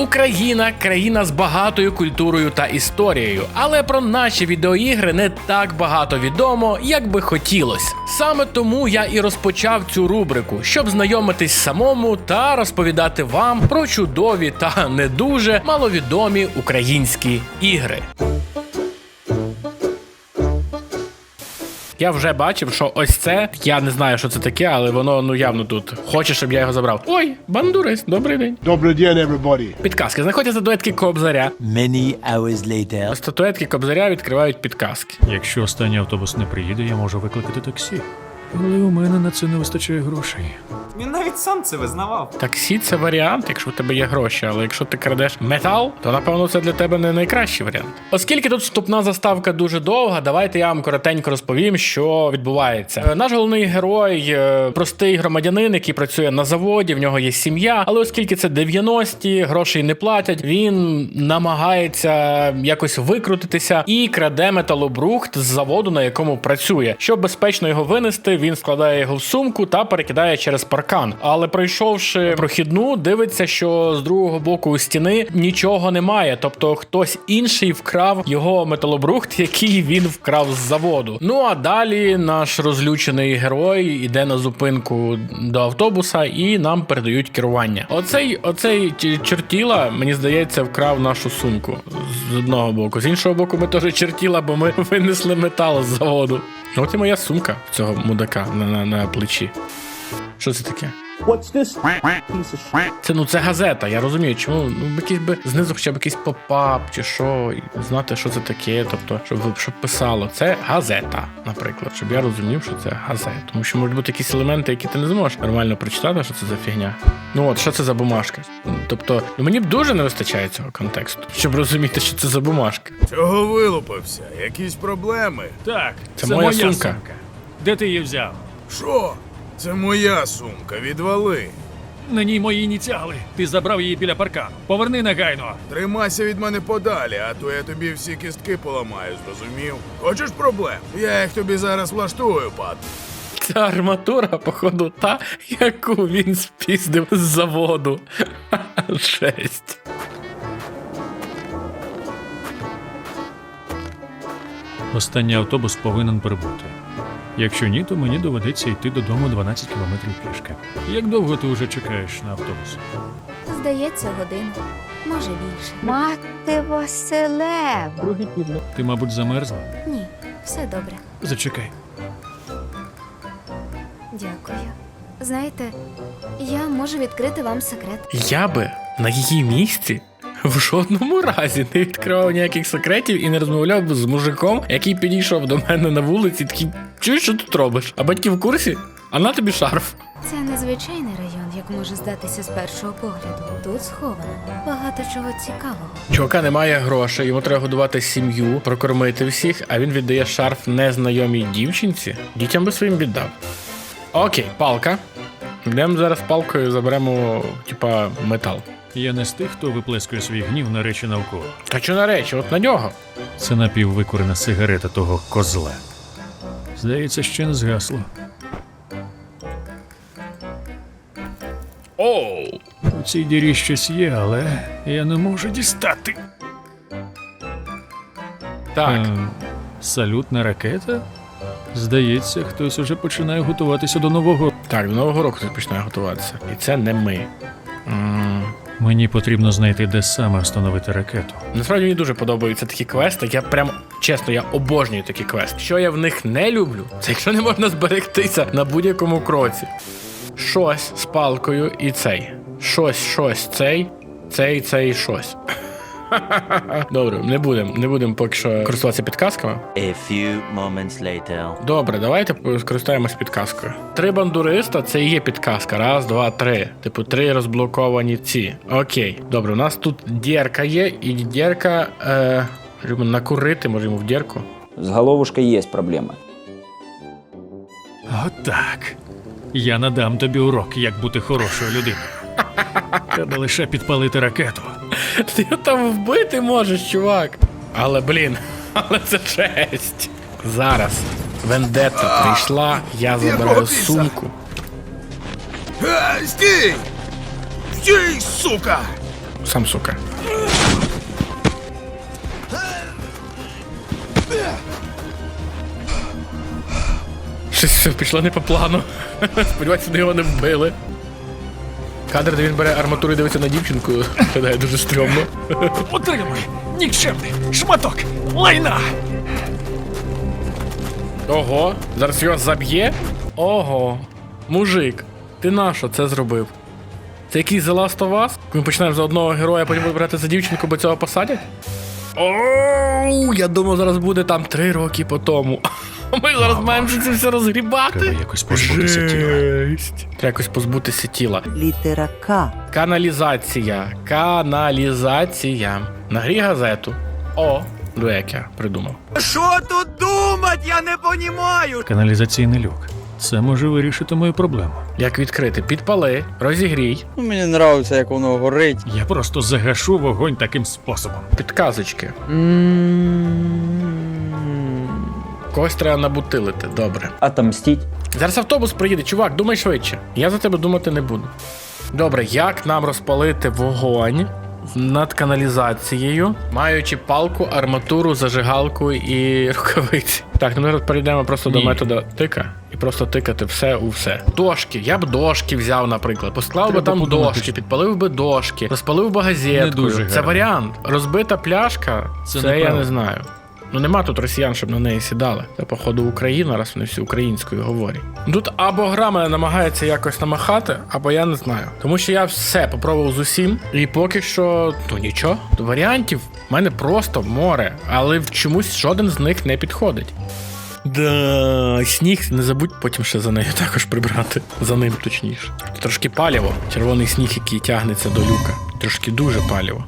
Україна країна з багатою культурою та історією, але про наші відеоігри не так багато відомо, як би хотілося. Саме тому я і розпочав цю рубрику, щоб знайомитись самому та розповідати вам про чудові та не дуже маловідомі українські ігри. Я вже бачив, що ось це. Я не знаю, що це таке, але воно ну явно тут. Хоче, щоб я його забрав. Ой, бандурис, добрий день. Добрий день, everybody. Підказки. Знаходяться статуетки Кобзаря. Many hours later. Статуетки Кобзаря відкривають підказки. Якщо останній автобус не приїде, я можу викликати таксі. Але у мене на це не вистачає грошей. Він навіть сам це визнавав. Таксі це варіант, якщо в тебе є гроші, але якщо ти крадеш метал, то напевно це для тебе не найкращий варіант. Оскільки тут вступна заставка дуже довга, давайте я вам коротенько розповім, що відбувається. Е, Наш головний герой е, простий громадянин, який працює на заводі, в нього є сім'я. Але оскільки це 90-ті, грошей не платять, він намагається якось викрутитися і краде металобрухт з заводу, на якому працює. Щоб безпечно його винести, він складає його в сумку та перекидає через паркан. Але пройшовши прохідну, дивиться, що з другого боку у стіни нічого немає. Тобто хтось інший вкрав його металобрухт, який він вкрав з заводу. Ну а далі наш розлючений герой іде на зупинку до автобуса і нам передають керування. Оцей, оцей чертіла, мені здається, вкрав нашу сумку з одного боку. З іншого боку, ми теж чертіла, бо ми винесли метал з заводу. От і моя сумка цього мудака на, на, на плечі. Що це таке? What's this piece of shit? Це ну це газета. Я розумію, чому ну якийсь би знизу хоча б якийсь попап чи що, і знати, що це таке. Тобто, щоб ви- щоб писало, це газета, наприклад, щоб я розумів, що це газета. Тому що можуть бути якісь елементи, які ти не зможеш нормально прочитати, що це за фігня. Ну от що це за бумажка? Тобто, ну, мені б дуже не вистачає цього контексту, щоб розуміти, що це за бумажка. Чого вилупився? Якісь проблеми? Так, Це моя сумка. Де ти її взяв? Що? Це моя сумка, відвали. На ній мої ініціали. Ти забрав її біля паркану. Поверни негайно. Тримайся від мене подалі, а то я тобі всі кістки поламаю, зрозумів? Хочеш проблем? Я їх тобі зараз влаштую, пат. Ця арматура, походу, та, яку він спіздив з заводу. Жесть. Останній автобус повинен прибути. Якщо ні, то мені доведеться йти додому 12 кілометрів пішки. Як довго ти вже чекаєш на автобус? Здається, годину. Може більше. Мати Василев. Другий підлог. Ти, мабуть, замерзла? Ні, все добре. Зачекай. Дякую. Знаєте, я можу відкрити вам секрет. Я би на її місці в жодному разі не відкривав ніяких секретів і не розмовляв би з мужиком, який підійшов до мене на вулиці, такий, чуєш, що тут робиш? А батьки в курсі? А на тобі шарф. Це незвичайний район, як може здатися з першого погляду. Тут сховано багато чого цікавого. Чувака немає грошей, йому треба годувати сім'ю, прокормити всіх, а він віддає шарф незнайомій дівчинці. Дітям би своїм віддав. Окей, палка. Йдемо зараз палкою, заберемо, типа, метал. Я не з тих, хто виплескує свій гнів на речі навколо. А що на речі? От на нього. Це напіввикурена сигарета того козла. Здається, ще не згасло. Оу! У цій дірі щось є, але я не можу дістати. Так. Е, салютна ракета? Здається, хтось уже починає готуватися до нового. Так, до нового року ти починає готуватися. І це не ми. М, Мені потрібно знайти, де саме встановити ракету. Насправді мені дуже подобаються такі квести. Я прям чесно, я обожнюю такі квести. Що я в них не люблю, це якщо не можна зберегтися на будь-якому кроці. Щось з палкою і цей. Щось, щось, цей, цей, цей, щось. Добре, не будемо, не будемо поки що користуватися підказками. A few moments later. Добре, давайте скористаємось підказкою. Три бандуриста це і є підказка. Раз, два, три. Типу, три розблоковані ці. Окей. Добре, у нас тут дірка є, і дірка. Е, можемо накурити, може йому в дірку. З головушкою є проблеми. Отак. Я надам тобі урок, як бути хорошою людиною. Треба лише підпалити ракету. Ти його там вбити можеш, чувак. Але блін, але це честь. Зараз. Вендетта прийшла, я забираю сумку. Ей, стій! Стій, сука! Сам сука. Щось все пішло не по плану. Сподіваюся, вони його не вбили. Кадр, де він бере арматуру і дивиться на дівчинку, виглядає дуже стрьомно. Отримай! Нікчемний шматок! Лайна! Ого, зараз його заб'є. Ого, мужик, ти нащо це зробив? Це якийсь The Last of Us? Ми починаємо за одного героя, потім брати за дівчинку, бо цього посадять? Оу, я думав, зараз буде там три роки по тому. Ми зараз маємо це все розгрібати. Треба якось позбутися тіла. Жесть. Треба якось позбутися тіла. Літера К. Каналізація. Каналізація. Нагрій газету. О, диви, як я придумав. Каналізаційний люк. Це може вирішити мою проблему. Як відкрити? Підпали, розігрій. Ну, мені нравиться, як воно горить. Я просто загашу вогонь таким способом. Підказочки. Когось треба набутилити, добре. Отомстить. Зараз автобус приїде, чувак, думай швидше. Я за тебе думати не буду. Добре, як нам розпалити вогонь над каналізацією, маючи палку, арматуру, зажигалку і рукавиці? Так, ну ми перейдемо просто до методу тика і просто тикати все у все. Дошки. Я б дошки взяв, наприклад. Посклав би Треба там подумати, дошки, що- підпалив би дошки, розпалив би газетку. Не дуже Це гарно. варіант. Розбита пляшка, Це це, я неправда. не знаю. Ну нема тут росіян, щоб на неї сідали. Це, походу, Україна, раз вони всі українською говорять. Тут або гра мене намагається якось намахати, або я не знаю. Тому що я все попробував з усім, і поки що, ну нічого. Варіантів в мене просто море, але чомусь жоден з них не підходить. Да, сніг, не забудь потім ще за нею також прибрати. За ним точніше. Трошки паліво. Червоний сніг, який тягнеться до люка. Трошки дуже паліво.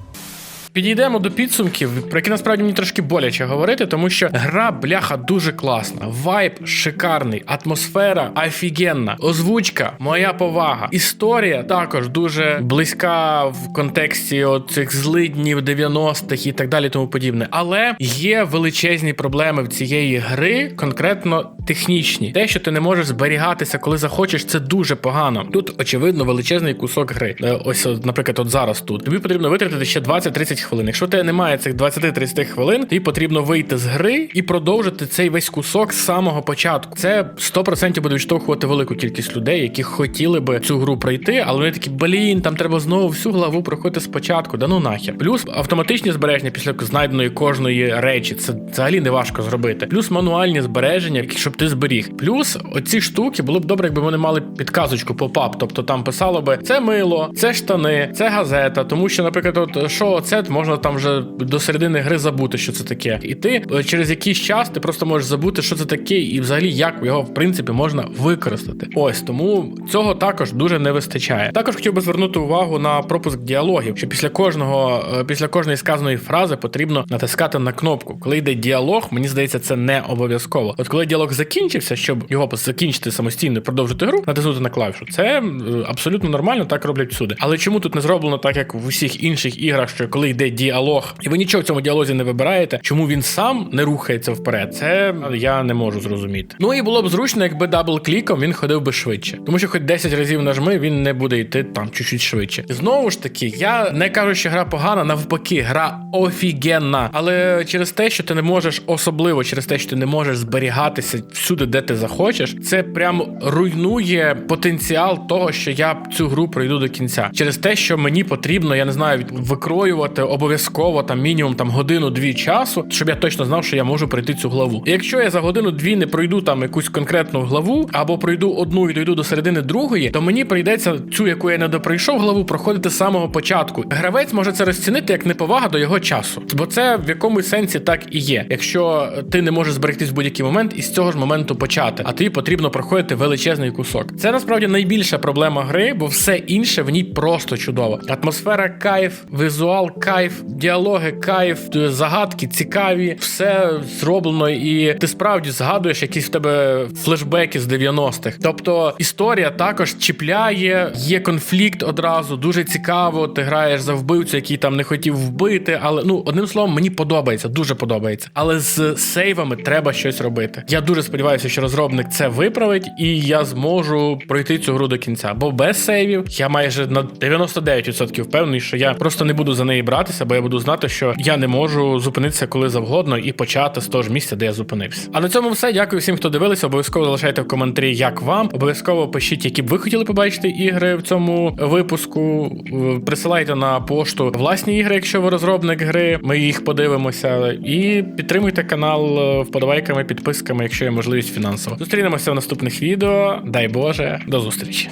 Підійдемо до підсумків, про які насправді мені трошки боляче говорити, тому що гра бляха дуже класна. Вайб шикарний, атмосфера офігенна, озвучка, моя повага. Історія також дуже близька в контексті цих злиднів 90-х і так далі, тому подібне. Але є величезні проблеми в цієї гри, конкретно технічні. Те, що ти не можеш зберігатися, коли захочеш, це дуже погано. Тут очевидно величезний кусок гри. Е, Ось, наприклад, от зараз тут. Тобі потрібно витратити ще 20-30 хвилин. Якщо тебе немає цих 20-30 хвилин, тобі потрібно вийти з гри і продовжити цей весь кусок з самого початку. Це 100% буде відштовхувати велику кількість людей, які хотіли би цю гру пройти, але вони такі, блін, там треба знову всю главу проходити спочатку. Да ну нахер. Плюс автоматичні збереження після знайденої кожної речі. Це взагалі не важко зробити. Плюс мануальні збереження, щоб ти зберіг. Плюс оці штуки було б добре, якби вони мали підказочку поп-ап. Тобто там писало би це мило, це штани, це газета. Тому що, наприклад, от що це можна там вже до середини гри забути, що це таке. І ти е, через якийсь час ти просто можеш забути, що це таке, і взагалі як його в принципі можна використати. Ось тому цього також дуже не вистачає. Також хотів би звернути увагу на пропуск діалогів, що після кожного, е, після кожної сказаної фрази потрібно натискати на кнопку. Коли йде діалог, мені здається, це не обов'язково. От коли діалог закінчився, щоб його закінчити самостійно продовжити гру, натиснути на клавішу. Це е, абсолютно нормально, так роблять всюди. Але чому тут не зроблено так, як в усіх інших іграх, що коли йде діалог, і ви нічого в цьому діалозі не вибираєте, чому він сам не рухається вперед? Це я не можу зрозуміти. Ну і було б зручно, якби дабл-кліком він ходив би швидше, тому що хоч 10 разів нажми, він не буде йти там чуть-чуть швидше. Знову ж таки, я не кажу, що гра погана, навпаки, гра офігенна. Але через те, що ти не можеш, особливо через те, що ти не можеш зберігатися всюди, де ти захочеш, це прям руйнує потенціал того, що я цю гру пройду до кінця. Через те, що мені потрібно, я не знаю, викроювати обов'язково там мінімум там годину-дві часу, щоб я точно знав, що я можу пройти цю главу. І якщо я за годину-дві не пройду там якусь конкретну главу, або пройду одну і дойду до середини другої, то мені прийдеться цю, яку я не допройшов главу, проходити з самого початку. Гравець може це розцінити як неповага до його часу, бо це в якомусь сенсі так і є. Якщо ти не можеш зберегтись в будь-який момент і з цього ж моменту почати, а тобі потрібно проходити величезний кусок. Це насправді найбільша проблема гри, бо все інше в ній просто чудово. Атмосфера кайф, візуал кайф, діалоги кайф, загадки цікаві, все зроблено, і ти справді згадуєш якісь в тебе флешбеки з 90-х. Тобто історія також чіпляє, є конфлікт одразу, дуже цікаво. Ти граєш за вбивцю, який там не хотів вбити. Але ну одним словом, мені подобається, дуже подобається. Але з сейвами треба щось робити. Я дуже сподіваюся, що розробник це виправить, і я зможу пройти цю гру до кінця. Бо без сейвів я майже на 99% впевнений, що я просто не буду за неї братися, бо я буду знати, що я не можу зупинитися коли завгодно і почати з того ж місця, де я зупинився. А на цьому все. Дякую всім, хто дивилися. Обов'язково залишайте в коментарі, як вам. Обов'язково пишіть, які б ви хотіли побачити ігри в цьому випуску. Присилайте на пошту власні ігри, якщо ви розробник гри. Ми їх подивимося. І підтримуйте канал вподобайками, підписками, якщо є можливість фінансово. Зустрінемося в наступних відео. Дай Боже, до зустрічі.